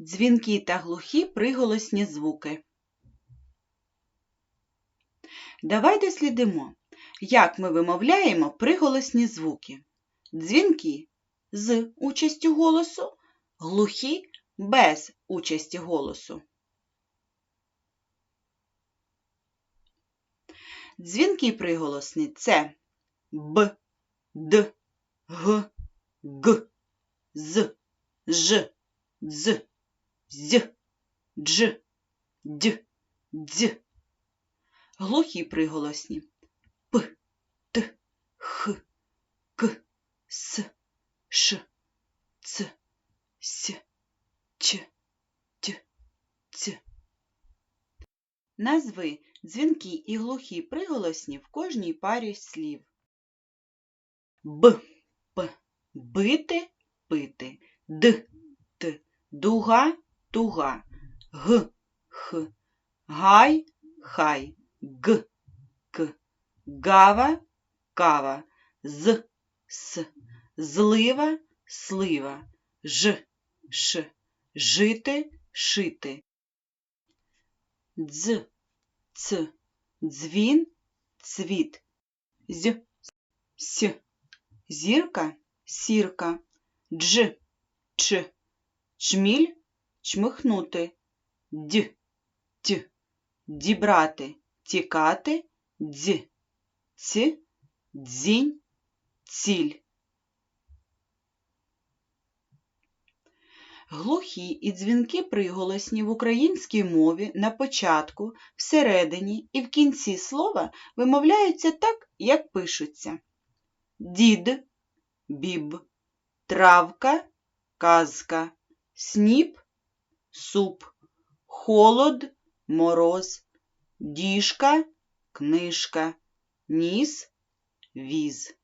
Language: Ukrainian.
Дзвінкі та глухі приголосні звуки. Давай дослідимо, як ми вимовляємо приголосні звуки. Дзвінкі з участю голосу, глухі без участі голосу. Дзвінкі приголосні це б, д, г, г, з, ж, дз, дж, д, дз. Глухі приголосні. П, т, х, к, с, ш, ц, с, ч, т, ц. Назви дзвінкі і глухі приголосні в кожній парі слів. Б, п, бити, пити, д, т, дуга, туга, г, х, гай, хай, г, к, гава, кава, з, с, злива, слива, ж, ш, жити, шити. Дз, ц, дзвін, цвіт, з, с, зірка, сірка, дж, ч, чміль, чмихнути, д, т, дібрати, тікати, дз, ц, дзінь, ціль. Глухі і дзвінкі приголосні в українській мові на початку, всередині і в кінці слова вимовляються так, як пишуться. Дід, біб, травка, казка, сніп, суп, холод, мороз, діжка, книжка, ніс, віз.